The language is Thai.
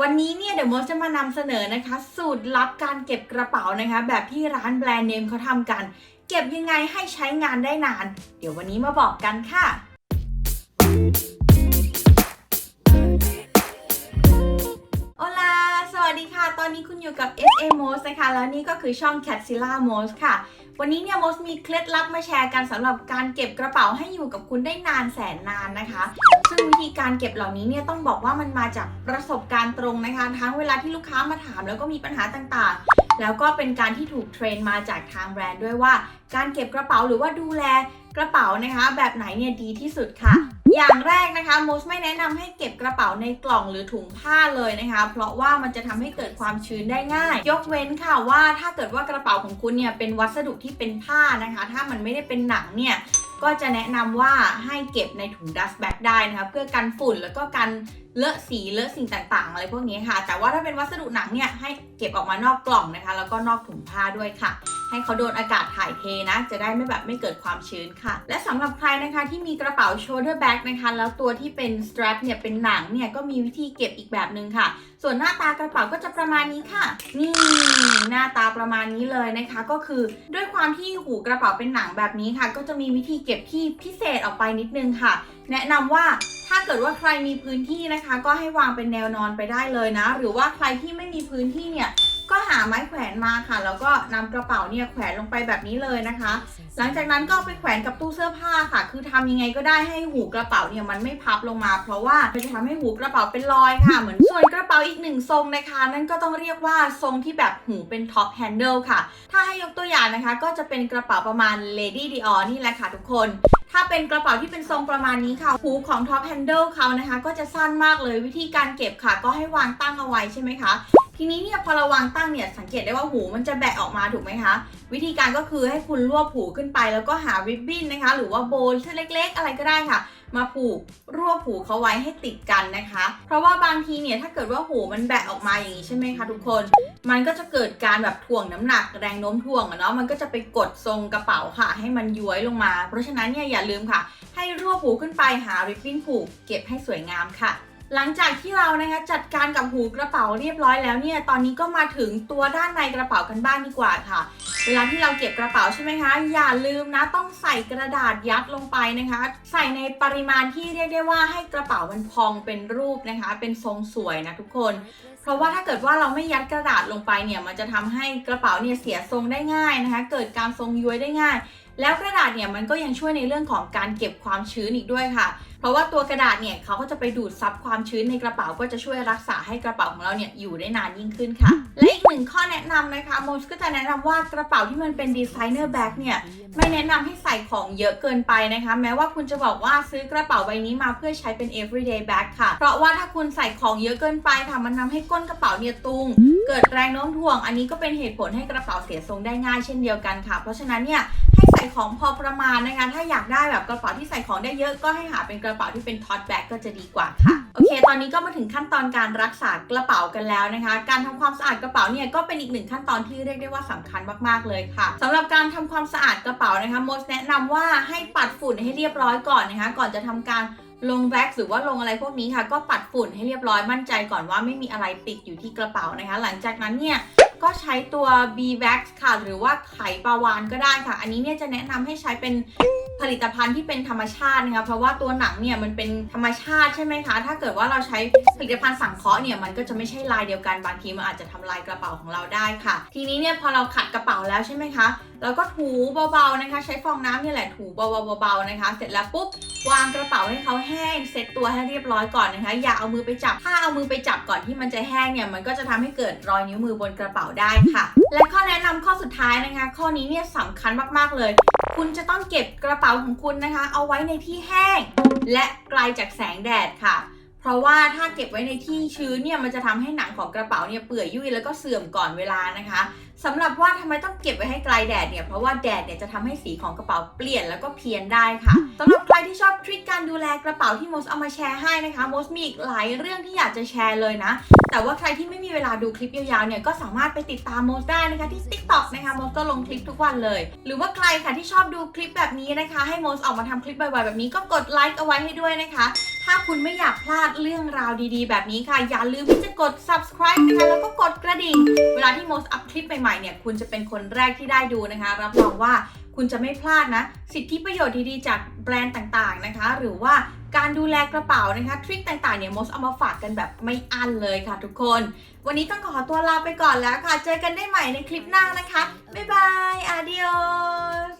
วันนี้เนี่ยเดี๋ยวโมสจะมานำเสนอนะคะ สูตรลับการเก็บกระเป๋านะคะ แบบที่ร้านแบรนด์เนมเขาทำกัน เก็บยังไงให้ใช้งานได้นาน เดี๋ยววันนี้มาบอกกันค่ะ โอลา สวัสดีค่ะ ตอนนี้คุณอยู่กับ SA m o s นะคะ แล้วนี่ก็คือช่อง Catzilla m o s ค่ะ วันนี้เนี่ยโมสมีเคล็ดลับมาแชร์กันสำหรับการเก็บกระเป๋าให้อยู่กับคุณได้นานแสนนานนะคะ ซึ่งวิธีการเก็บเหล่านี้เนี่ยต้องบอกว่ามันมาจากประสบการณ์ตรงนะคะ ทั้งเวลาที่ลูกค้ามาถามแล้วก็มีปัญหาต่างๆ แล้วก็เป็นการที่ถูกเทรนมาจากทางแบรนด์ด้วยว่า การเก็บกระเป๋าหรือว่าดูแลกระเป๋านะคะ แบบไหนเนี่ยดีที่สุดค่ะ อย่างแรกนะคะโมสไม่แนะนำให้เก็บกระเป๋าในกล่องหรือถุงผ้าเลยนะคะ เพราะว่ามันจะทำให้เกิดความชื้นได้ง่าย ยกเว้นค่ะว่าถ้าเกิดว่ากระเป๋าของคุณเนี่ยเป็นวัสดุที่เป็นผ้านะคะ ถ้ามันไม่ได้เป็นหนังเนี่ยก็จะแนะนำว่าให้เก็บในถุงดัสแบ็กได้นะคะเพื่อกันฝุ่นแล้วก็กันเลอะสีเลอะสิ่งต่างๆ อะไรพวกนี้ค่ะ แต่ว่าถ้าเป็นวัสดุหนังเนี่ยให้เก็บออกมานอกกล่องนะคะ แล้วก็นอกถุงผ้าด้วยค่ะ ให้เขาโดนอากาศถ่ายเทนะ จะได้ไม่แบบไม่เกิดความชื้นค่ะ และสำหรับใครนะคะที่มีกระเป๋า shoulder bag นะคะ แล้วตัวที่เป็น strap เนี่ยเป็นหนังเนี่ยก็มีวิธีเก็บอีกแบบหนึ่งค่ะ ส่วนหน้าตากระเป๋าก็จะประมาณนี้ค่ะ นี่หน้าตาประมาณนี้เลยนะคะ ก็คือด้วยความที่หูกระเป๋าเป็นหนังแบบนี้ค่ะ ก็จะมีวิธีเก็บที่พิเศษออกไปนิดนึงค่ะ แนะนำว่าถ้าเกิดว่าใครมีพื้นที่นะคะ ก็ให้วางเป็นแนวนอนไปได้เลยนะ หรือว่าใครที่ไม่มีพื้นที่เนี่ย ก็หาไม้แขวนมาค่ะ แล้วก็นำกระเป๋าเนี่ยแขวนลงไปแบบนี้เลยนะคะ หลังจากนั้นก็ไปแขวนกับตู้เสื้อผ้าค่ะ คือทำยังไงก็ได้ให้หูกระเป๋าเนี่ยมันไม่พับลงมา เพราะว่ามันจะทำให้หูกระเป๋าเป็นรอยค่ะ เหมือนส่วนกระเป๋าอีกหนึ่งทรงนะคะ นั่นก็ต้องเรียกว่าทรงที่แบบหูเป็นท็อปแฮนเดิลค่ะ ถ้าให้ยกตัวอย่างนะคะ ก็จะเป็นกระเป๋าประมาณ Lady Dior นี่แหละค่ะทุกคน ถ้าเป็นกระเป๋าที่เป็นทรงประมาณนี้ค่ะ หูของท็อปแฮนเดิลเขานะคะ ก็จะสั้นมากเลยวิธีการเก็บค่ะ ก็ให้วางตั้งเอาไว้ใช่ไหมคะทีนี้เนี่ยพอเราวางตั้งเนี่ยสังเกตได้ว่าหูมันจะแบะออกมาถูกไหมคะ วิธีการก็คือให้คุณรวบหูขึ้นไป แล้วก็หาริบบิ้นนะคะ หรือว่าโบว์เส้นเล็ก ๆ อะไรก็ได้ค่ะ มาผูกรวบหูเขาไว้ให้ติดกันนะคะ เพราะว่าบางทีเนี่ยถ้าเกิดว่าหูมันแบะออกมาอย่างนี้ใช่ไหมคะทุกคน มันก็จะเกิดการแบบถ่วงน้ำหนักแรงโน้มถ่วงอะเนาะมันก็จะไปกดทรงกระเป๋าค่ะ ให้มันย้วยลงมา เพราะฉะนั้นเนี่ยอย่าลืมค่ะ ให้รวบหูขึ้นไปหาริบบิ้นผูกเก็บให้สวยงามค่ะ หลังจากที่เรานะคะจัดการกับหูกระเป๋าเรียบร้อยแล้วเนี่ยตอนนี้ก็มาถึงตัวด้านในกระเป๋ากันบ้างดีกว่าค่ะ เวลาที่เราเก็บกระเป๋าใช่ไหมคะ อย่าลืมนะต้องใส่กระดาษยัดลงไปนะคะ ใส่ในปริมาณที่เรียกได้ว่าให้กระเป๋ามันพองเป็นรูปนะคะ เป็นทรงสวยนะทุกคน เพราะว่าถ้าเกิดว่าเราไม่ยัดกระดาษลงไปเนี่ยมันจะทำให้กระเป๋าเนี่ยเสียทรงได้ง่ายนะคะ เกิดการทรงย้วยได้ง่ายแล้วกระดาษเนี่ยมันก็ยังช่วยในเรื่องของการเก็บความชื้นอีกด้วยค่ะ เพราะว่าตัวกระดาษเนี่ยเขาก็จะไปดูดซับความชื้นในกระเป๋าก็จะช่วยรักษาให้กระเป๋าของเราเนี่ยอยู่ได้นานยิ่งขึ้นค่ะ และอีกหนึ่งข้อแนะนำนะคะโมสก็จะแนะนำว่ากระเป๋าที่มันเป็นดีไซเนอร์แบ็กเนี่ยไม่แนะนำให้ใส่ของเยอะเกินไปนะคะ แม้ว่าคุณจะบอกว่าซื้อกระเป๋าใบนี้มาเพื่อใช้เป็น everyday bag ค่ะ เพราะว่าถ้าคุณใส่ของเยอะเกินไปค่ะมันทำให้ก้นกระเป๋าเนี่ยตุง เกิดแรงโน้มถ่วง อันนี้ก็เป็นเหตุผลให้กระเป๋าเสียทรงได้ง่ายเช่นเดียวกันค่ะ เพราะฉะนั้นเนี่ยให้ ส่ของพอประมาณนะคะ ถ้าอยากได้แบบกระเป๋าที่ใส่ของได้เยอะก็ให้หาเป็นกระเป๋าที่เป็นท็อตแบ็กก็จะดีกว่าค่ะ โอเค ตอนนี้ก็มาถึงขั้นตอนการรักษากระเป๋ากันแล้วนะคะ การทำความสะอาดกระเป๋าเนี่ยก็เป็นอีกหนึ่งขั้นตอนที่เรียกได้ว่าสำคัญมากๆเลยค่ะสำหรับการทำความสะอาดกระเป๋านะคะโมสแนะนำว่าให้ปัดฝุ่นให้เรียบร้อยก่อนนะคะ ก่อนจะทำการ ลงแว็กซ์หรือว่าลงอะไรพวกนี้ค่ะ ก็ปัดฝุ่นให้เรียบร้อยมั่นใจก่อนว่าไม่มีอะไรติดอยู่ที่กระเป๋านะคะ หลังจากนั้นเนี่ยก็ใช้ตัว B Wax ค่ะ หรือว่าไขปลาวานก็ได้ค่ะ อันนี้เนี่ยจะแนะนำให้ใช้เป็นผลิตภัณฑ์ที่เป็นธรรมชาตินะคะ เพราะว่าตัวหนังเนี่ยมันเป็นธรรมชาติใช่ไหมคะ ถ้าเกิดว่าเราใช้ผลิตภัณฑ์สังเคราะห์เนี่ยมันก็จะไม่ใช่ลายเดียวกัน บางทีมันอาจจะทำลายกระเป๋าของเราได้ค่ะ ทีนี้เนี่ยพอเราขัดกระเป๋าแล้วใช่ไหมคะ แล้วก็ถูเบาๆนะคะ ใช้ฟองน้ำนี่แหละถูเบาๆเบาๆนะคะ เสร็จแล้วปุ๊บวางกระเป๋าให้เขาแห้งเซ็ตตัวให้เรียบร้อยก่อนนะคะ อย่าเอามือไปจับ ถ้าเอามือไปจับก่อนที่มันจะแห้งเนี่ย มันก็จะทำให้เกิดรอยนิ้วมือบนกระเป๋าได้ค่ะ และข้อแนะนำข้อสุดท้ายนะคะ ข้อนี้เนี่ยสำคัญมากๆเลย คุณจะต้องเก็บกระเป๋าของคุณนะคะ เอาไว้ในที่แห้ง และไกลจากแสงแดดค่ะ เพราะว่าถ้าเก็บไว้ในที่ชื้นเนี่ยมันจะทำให้หนังของกระเป๋าเนี่ยเปื่อยยุ่ยแล้วก็เสื่อมก่อนเวลานะคะสำหรับว่าทำไมต้องเก็บไว้ให้ไกลแดดเนี่ยเพราะว่าแดดเนี่ยจะทำให้สีของกระเป๋าเปลี่ยนแล้วก็เพี้ยนได้ค่ะสำหรับใครที่ชอบทริคการดูแลกระเป๋าที่โมสเอามาแชร์ให้นะคะโมสมีอีกหลายเรื่องที่อยากจะแชร์เลยนะ แต่ว่าใครที่ไม่มีเวลาดูคลิปยาวๆเนี่ยก็สามารถไปติดตามโมสได้นะคะที่ TikTok นะคะโมสก็ลงคลิปทุกวันเลย หรือว่าใครค่ะที่ชอบดูคลิปแบบนี้นะคะ ให้โมสออกมาทำคลิปบ่อยๆแบบนี้ก็กดไลค์เอาไว้ให้ด้วยนะคะ ถ้าคุณไม่อยากพลาดเรื่องราวดีๆ แบบนี้ค่ะ อย่าลืมที่จะกด subscribe นะคะ แล้วก็กดกระดิ่ง เวลาที่โมสอัพคลิปใหม่ๆเนี่ย คุณจะเป็นคนแรกที่ได้ดูนะคะ รับรองว่าคุณจะไม่พลาดนะ สิทธิประโยชน์ดีๆ จากแบรนด์ต่างๆนะคะ หรือว่าการดูแลกระเป๋านะคะ ทริคต่างๆ เนี่ยมสเอามาฝากกันแบบไม่อั้นเลยค่ะทุกคน วันนี้ต้องขอตัวลาไปก่อนแล้วค่ะ เจอกันได้ใหม่ในคลิปหน้านะคะ บ๊ายบาย adios